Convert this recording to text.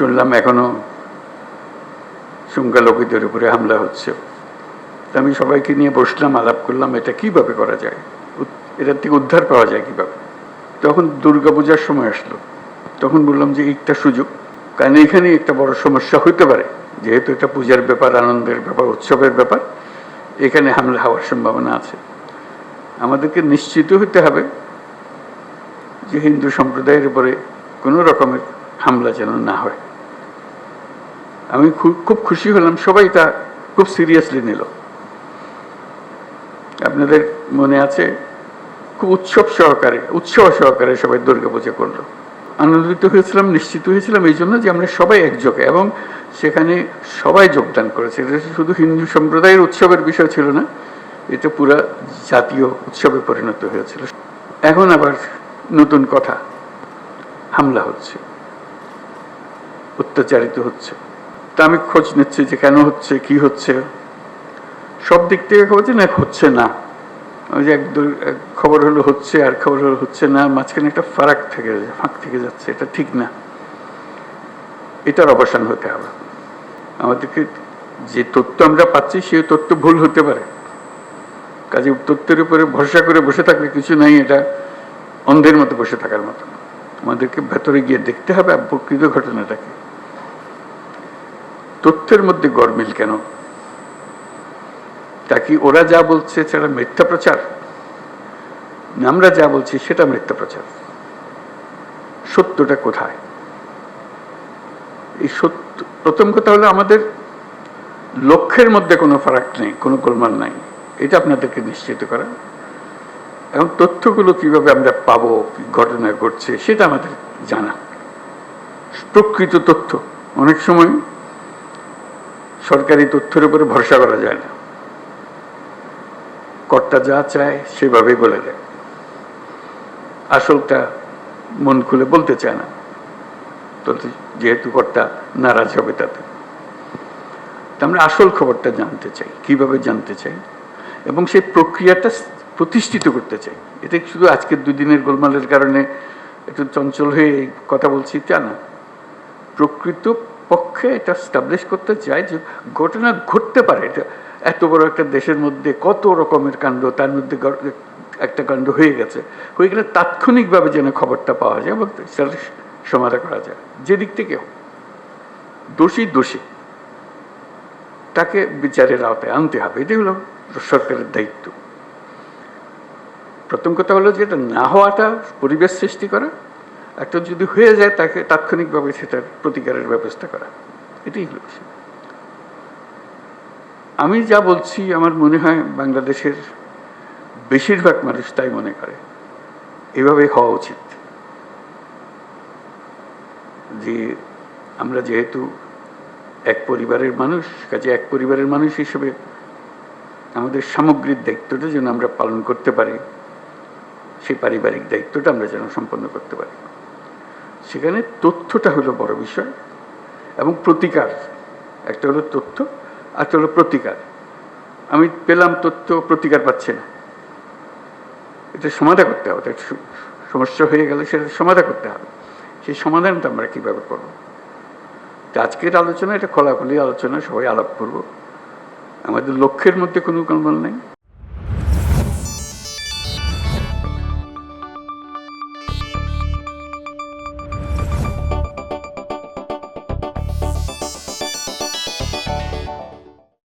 শুনলাম এখনও সংখ্যালঘুদের উপরে হামলা হচ্ছে। আমি সবাইকে নিয়ে বসলাম, আলাপ করলাম, এটা কীভাবে করা যায়? এটার থেকে উদ্ধার পাওয়া যায় কীভাবে? তখন দুর্গাপূজার সময় আসলো। তখন বললাম যে একটা সুযোগ, কারণ এখানে একটা বড় সমস্যা হতে পারে। যেহেতু এটা পূজার ব্যাপার, আনন্দের ব্যাপার, উৎসবের ব্যাপার, এখানে হামলা হওয়ার সম্ভাবনা আছে। আমাদেরকে নিশ্চিত হতে হবে যে হিন্দু সম্প্রদায়ের উপরে কোনো রকমের হামলা যেন না হয়। আমি খুব খুশি হলাম। সবাই তা খুব সিরিয়াসলি নিল। আপনাদের মনে আছে? খুব উৎসব সহকারে উৎসব সহকারে সবাই দুর্গাপূজা করল। আনন্দিত হয়েছিলাম, নিশ্চিত হয়েছিলাম এই জন্য যে আমরা সবাই একযোগে এবং সেখানে সবাই যোগদান করেছে। এটা শুধু হিন্দু সম্প্রদায়ের উৎসবের বিষয় ছিল না, এটা পুরা জাতীয় উৎসবে পরিণত হয়েছিল। এখন আবার নতুন কথা। হামলা হচ্ছে, অত্যাচারিত হচ্ছে। আমি খোঁজ নিচ্ছি যে কেন হচ্ছে, কি হচ্ছে। সব দিক থেকে খবর যে না, হচ্ছে না। ওই যে এক খবর হলো হচ্ছে, আর খবর হলো হচ্ছে না, মাঝখানে একটা ফারাক থেকে, ফাঁক থেকে যাচ্ছে, এটা ঠিক না। এটার অবসান হতে হবে। আমাদেরকে যে তথ্য আমরা পাচ্ছি, সেই তথ্য ভুল হতে পারে। কাজে তথ্যের উপরে ভরসা করে বসে থাকলে কিছু নাই, এটা অন্ধের মতো বসে থাকার মতো। আমাদেরকে ভেতরে গিয়ে দেখতে হবে প্রকৃত ঘটনাটাকে তথ্যের মধ্যে গরমিল কেন? তা কি ওরা যা বলছে সেটা মিথ্যা প্রচার? আমরা যা বলছি সেটা মিথ্যা প্রচার। সত্যটা কোথায়? এই সত্য, প্রথম কথা হলো আমাদের লক্ষ্যের মধ্যে কোনো ফারাক নেই, কোনো গোলমাল নাই। এটা আপনাদেরকে নিশ্চিত করা। এবং তথ্যগুলো কীভাবে আমরা পাবো ঘটনা ঘটছে, সেটা আমাদের জানা। প্রকৃত তথ্য। অনেক সময় সরকারি তথ্যের উপরে ভরসা করা যায় না। কর্তা যা চায় সেভাবেই বলে দেয়। আসলটা মন খুলে বলতে চায় না। তো যেহেতু কর্তা নারাজ হবে তাতে। আমরা আসল খবরটা জানতে চাই, কীভাবে জানতে চাই? এবং সেই প্রক্রিয়াটা প্রতিষ্ঠিত করতে চাই। এতে শুধু আজকের দুদিনের গোলমালের কারণে একটু চঞ্চল হয়ে কথা বলছি তা না। প্রকৃত পক্ষে এটা স্টাবলিশ করতে চাই যে ঘটনা ঘটতে পারে। এটা এত বড় একটা দেশের মধ্যে কত রকমের কাণ্ড, তার মধ্যে একটা কাণ্ড হয়ে গেছে। হয়ে গেলে তাৎক্ষণিকভাবে যেন খবরটা পাওয়া যায় এবং সেটা সমাধান করা যায়। যে দিক থেকে। দোষী দোষী। তাকে বিচারের আওতায় আনতে হবে। এটাই হলো সরকারের দায়িত্ব। প্রথম কথা হলো যে এটা না হওয়াটা পরিবেশ সৃষ্টি করা। একটা যদি হয়ে যায়, তাকে তাৎক্ষণিকভাবে সেটার প্রতিকারের ব্যবস্থা করা। এটাই হলো আমি যা বলছি, আমার মনে হয় বাংলাদেশের বেশিরভাগ মানুষ তাই মনে করে। এভাবে হওয়া উচিত। যে আমরা যেহেতু এক পরিবারের মানুষ, কাজে এক পরিবারের মানুষ হিসেবে আমাদের সামগ্রিক দায়িত্বটা যেন আমরা পালন করতে পারি, সেই পারিবারিক দায়িত্বটা আমরা যেন সম্পন্ন করতে পারি। সেখানে তথ্যটা হলো বড় বিষয় এবং প্রতিকার, একটা হলো তথ্য একটা হলো প্রতিকার। আমি পেলাম তথ্য, প্রতিকার পাচ্ছে না। এটা সমাধা করতে হবে, এটা সমস্যা হয়ে গেলে সেটা সমাধা করতে হবে। সেই সমাধানটা আমরা কীভাবে করব? আজকের আলোচনা, এটা খোলাখুলি আলোচনা, সবাই আলাপ করব। আমাদের লক্ষ্যের মধ্যে কোনো কলমল নেই।